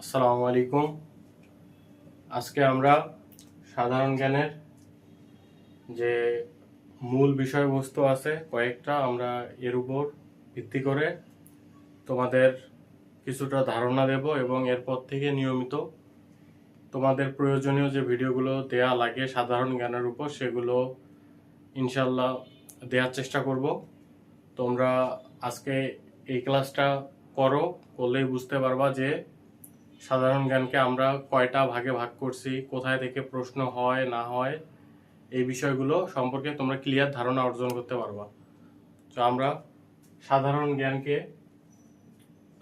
আসসালামু আলাইকুম। আজকে আমরা সাধারণ জ্ঞানের যে মূল বিষয়বস্তু আছে কয়েকটা আমরা এর উপর ভিত্তি করে তোমাদের কিছুটা ধারণা দেব এবং এরপর থেকে নিয়মিত তোমাদের প্রয়োজনীয় যে ভিডিওগুলো দেয়া লাগে সাধারণ জ্ঞানের উপর, সেগুলো ইনশাল্লাহ দেওয়ার চেষ্টা করব। তোমরা আজকে এই ক্লাসটা করো, করলেই বুঝতে পারবা যে সাধারণ জ্ঞানকে আমরা কয়টা ভাগে ভাগ করছি, কোথায় থেকে প্রশ্ন হয়, না হয়, এই বিষয়গুলো সম্পর্কে তোমরা ক্লিয়ার ধারণা অর্জন করতে পারবা। তো আমরা সাধারণ জ্ঞানকে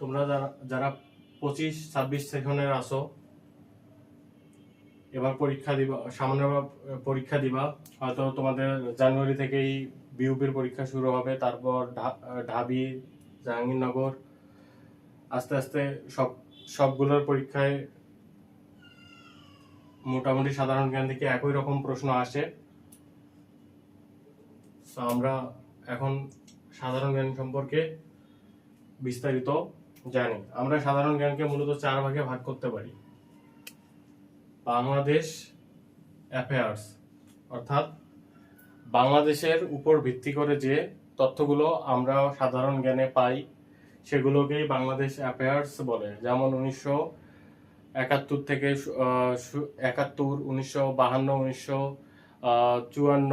তোমরা যারা যারা পঁচিশ, ছাব্বিশ সেশনের আসো এবার পরীক্ষা দিবা সামনে পরীক্ষা দিবা, হয়তো তোমাদের জানুয়ারি থেকেই বিউপির পরীক্ষা শুরু হবে, তারপর ঢাবি, জাহাঙ্গীরনগর, আস্তে আস্তে সব সবগুলোর পরীক্ষায় মোটামুটি সাধারণ জ্ঞান থেকে একই রকম প্রশ্ন আসে। আমরা এখন সাধারণ জ্ঞান সম্পর্কে বিস্তারিত জানি। আমরা সাধারণ জ্ঞানকে মূলত চার ভাগে ভাগ করতে পারি। বাংলাদেশ অ্যাফেয়ার্স অর্থাৎ বাংলাদেশের উপর ভিত্তি করে যে তথ্যগুলো আমরা সাধারণ জ্ঞানে পাই সেগুলোকেই বাংলাদেশ অ্যাফেয়ার্স বলে। যেমন উনিশশো একাত্তর থেকে একাত্তর, উনিশশো বাহান্ন, উনিশশো চুয়ান্ন,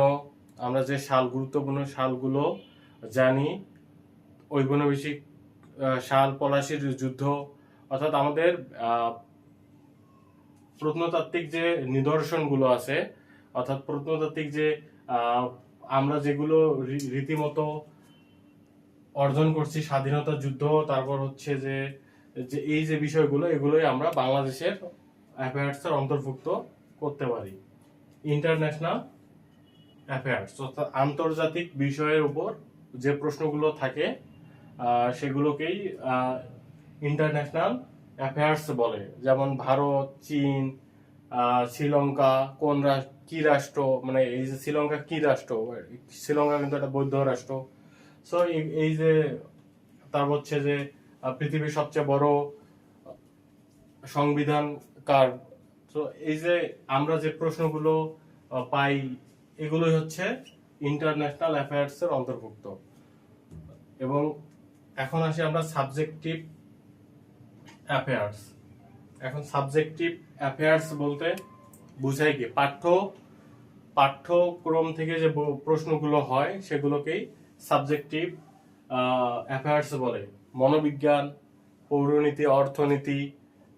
আমরা যে সাল, গুরুত্বপূর্ণ সালগুলো জানি, ঔপনিবেশিক সাল, পলাশির যুদ্ধ, অর্থাৎ আমাদের প্রত্নতাত্ত্বিক যে নিদর্শনগুলো আছে, অর্থাৎ প্রত্নতাত্ত্বিক যে আমরা যেগুলো রীতিমতো অর্জন করছি, স্বাধীনতা যুদ্ধ, তারপর হচ্ছে যে যে এই যে বিষয়গুলো, এগুলোই আমরা বাংলাদেশের অ্যাফেয়ার্স এর অন্তর্ভুক্ত করতে পারি। ইন্টারন্যাশনাল অ্যাফেয়ার্স, অর্থাৎ আন্তর্জাতিক বিষয়ের উপর যে প্রশ্নগুলো থাকে সেগুলোকেই ইন্টারন্যাশনাল অ্যাফেয়ার্স বলে। যেমন ভারত, চীন শ্রীলঙ্কা, কোন রাষ্ট্র, কি রাষ্ট্র মানে এই যে শ্রীলঙ্কা কি রাষ্ট্র, শ্রীলঙ্কা কিন্তু একটা বৌদ্ধ রাষ্ট্র। সো এই যে তারপর হচ্ছে যে পৃথিবীর সবচেয়ে বড় সংবিধান কার? তো এই যে, আমরা যে প্রশ্নগুলো পাই, এগুলোই হচ্ছে ইন্টারন্যাশনাল অ্যাফেয়ার্স এর অন্তর্ভুক্ত। এবং এখন আসি আমরা সাবজেক্টিভ অ্যাফেয়ার্স এখন সাবজেক্টিভ অ্যাফেয়ার্স বলতে বুঝাই কি? পাঠ্য, পাঠ্যক্রম থেকে যে প্রশ্নগুলো হয়, সেগুলোকেই সাবজেক্টিভ অ্যাফেয়ার্স বলে। মনোবিজ্ঞান, পৌরনীতি, অর্থনীতি,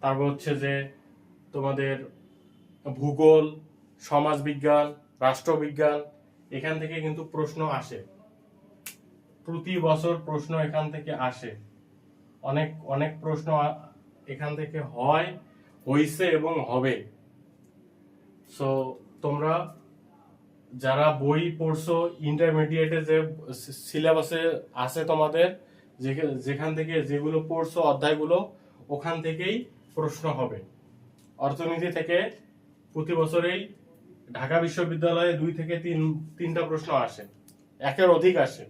তারপর হচ্ছে যে তোমাদের ভূগোল, সমাজবিজ্ঞান, রাষ্ট্রবিজ্ঞান, এখান থেকে কিন্তু প্রশ্ন আসে। প্রতি বছর প্রশ্ন এখান থেকে আসে। অনেক অনেক প্রশ্ন এখান থেকে হয়, হইছে এবং হবে। সো তোমরা যারা বই পড়ছো ইন্টারমিডিয়েটে যে সিলেবাসে আছে তোমাদের যেখান থেকে যেগুলো পড়ছো, অধ্যায়গুলো, ওখান থেকেই প্রশ্ন হবে। অর্থনীতি থেকে প্রতি বছরেই ঢাকা বিশ্ববিদ্যালয়ে দুই থেকে তিন, তিনটা প্রশ্ন আসে। একের অধিক আসে।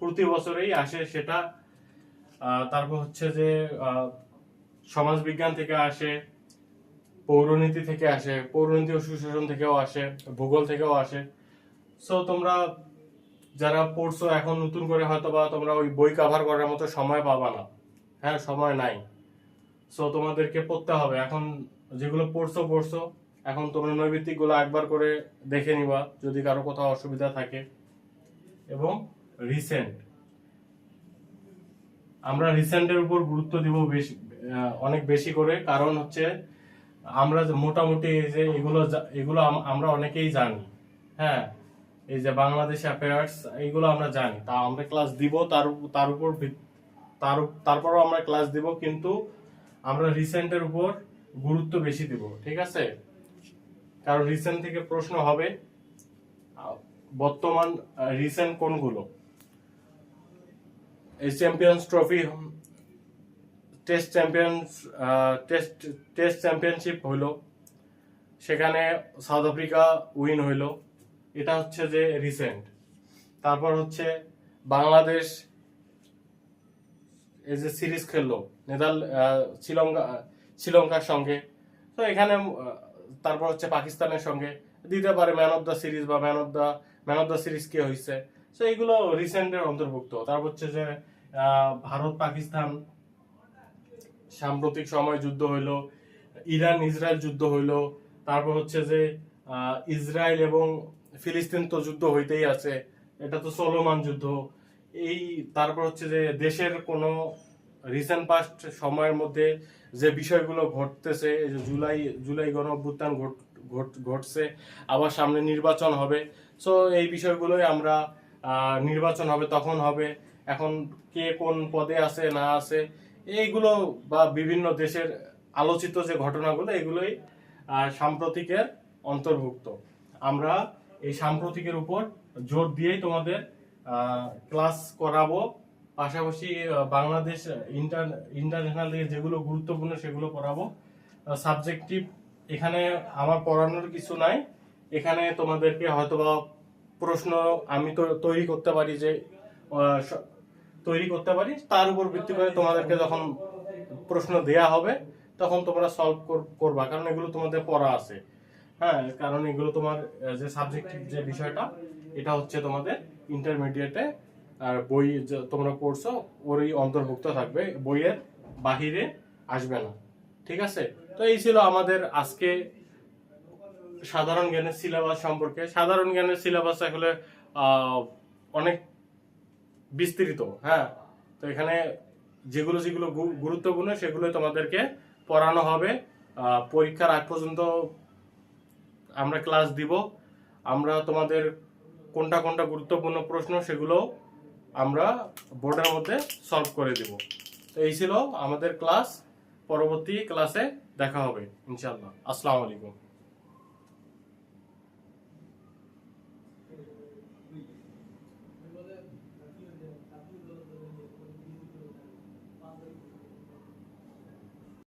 প্রতি বছরেই আসে সেটা। তারপর হচ্ছে যে সমাজবিজ্ঞান থেকে আসে পৌরনীতি থেকে আসে, পৌরনীতি ও সুশাসন থেকেও আসে, ভূগোল থেকেও আসে। সো তোমরা যারা পড়ছো এখন নতুন করে হয়তো বা তোমরা ওই বই কাভার করার মতো সময় পাবা না। হ্যাঁ সময় নাই। সো তোমাদেরকে পড়তে হবে। এখন যেগুলো পড়ছো পড়ছো। এখন তোমরা নৈবিত্তিকগুলো একবার করে দেখে নিবা, যদি কারও কোথাও অসুবিধা থাকে। এবং রিসেন্ট আমরা রিসেন্টের উপর গুরুত্ব দিব বেশি অনেক বেশি করে। কারণ হচ্ছে আমরা যে মোটামুটি যে এগুলো এগুলো আমরা অনেকেই জানি হ্যাঁ? এই যে বাংলাদেশ অ্যাফেয়ার্স এইগুলো আমরা জানি। তা আমরা ক্লাস দিব, তার তার উপর তার, তারপরও আমরা ক্লাস দিব, কিন্তু আমরা রিসেন্টের উপর গুরুত্ব বেশি দিব, ঠিক আছে? কারণ রিসেন্ট থেকে প্রশ্ন হবে বর্তমান রিসেন্ট কোনগুলো? এই champions trophy test champions test test championship হইল। সেখানে সাউথ আফ্রিকা উইন হইল। এটা হচ্ছে যে রিসেন্ট তারপর হচ্ছে বাংলাদেশ এই যে সিরিজ খেললো, নেদার শ্রীলঙ্কা শ্রীলঙ্কার সঙ্গে। তো এখানে তারপর হচ্ছে পাকিস্তানের সঙ্গে। দিতে পারে ম্যান অফ দ্য সিরিজ বা man of the man of the series কে হয়েছে তো এইগুলো রিসেন্টের অন্তর্ভুক্ত। তারপর হচ্ছে যে ভারত পাকিস্তান সাম্প্রতিক সময় যুদ্ধ হইল, ইরান, ইসরায়েল যুদ্ধ হইল, তারপর হচ্ছে যে ইসরায়েল এবং ফিলিস্তিন তো যুদ্ধ হইতেই আছে, এটা তো চলমান যুদ্ধ। এই তারপর হচ্ছে যে, দেশের কোনো রিসেন্ট পাস্ট সময়ের মধ্যে যে বিষয়গুলো ঘটতেছে যে জুলাই জুলাই গণ অভ্যুত্থান ঘট- ঘট- ঘটছে, আবার সামনে নির্বাচন হবে। সো এই বিষয়গুলোই আমরা নির্বাচন হবে, তখন হবে। এখন কে কোন পদে আছে, না আছে এইগুলো বা বিভিন্ন দেশের আলোচিত যে ঘটনাগুলো, এগুলোই সাম্প্রতিকের অন্তর্ভুক্ত। আমরা এই সাম্প্রতিকের উপর জোর দিয়েই তোমাদের ক্লাস করাবো। পাশাপাশি বাংলাদেশ ইন্টার, ইন্টারন্যাশনাল যেগুলো গুরুত্বপূর্ণ সেগুলো পড়াবো। সাবজেক্টিভ, এখানে আমার পড়ানোর কিছু নাই। এখানে তোমাদেরকে হয়তোবা প্রশ্ন আমি তো তৈরি করতে পারি যে তৈরি করতে পারি, তার উপর ভিত্তি করে তোমাদেরকে যখন প্রশ্ন দেয়া হবে, তখন তোমরা সলভ করবা, কারণ এগুলো তোমাদের পড়া আছে। হ্যাঁ কারণ এগুলো তোমার যে সাবজেক্ট যে বিষয়টা, এটা হচ্ছে তোমাদের ইন্টারমিডিয়েটে আর বই তোমরা পড়ছো, ওরই অন্তর্ভুক্ত থাকবে, বইয়ের বাহিরে আসবে না। ঠিক আছে? তো এই ছিল আমাদের আজকে সাধারণ জ্ঞানের সিলেবাস সম্পর্কে। সাধারণ জ্ঞানের সিলেবাস আসলে অনেক বিস্তৃত হ্যাঁ? তো এখানে যেগুলো যেগুলো গুরুত্বপূর্ণ সেগুলো তোমাদেরকে পড়ানো হবে। পরীক্ষার আগ পর্যন্ত আমরা ক্লাস দিব। আমরা তোমাদের কোনটা কোনটা গুরুত্বপূর্ণ প্রশ্ন সেগুলো আমরা বোর্ডের মধ্যে সলভ করে দিব। তো এই ছিল আমাদের ক্লাস। পরবর্তী ক্লাসে দেখা হবে ইনশাল্লাহ আসসালামু আলাইকুম।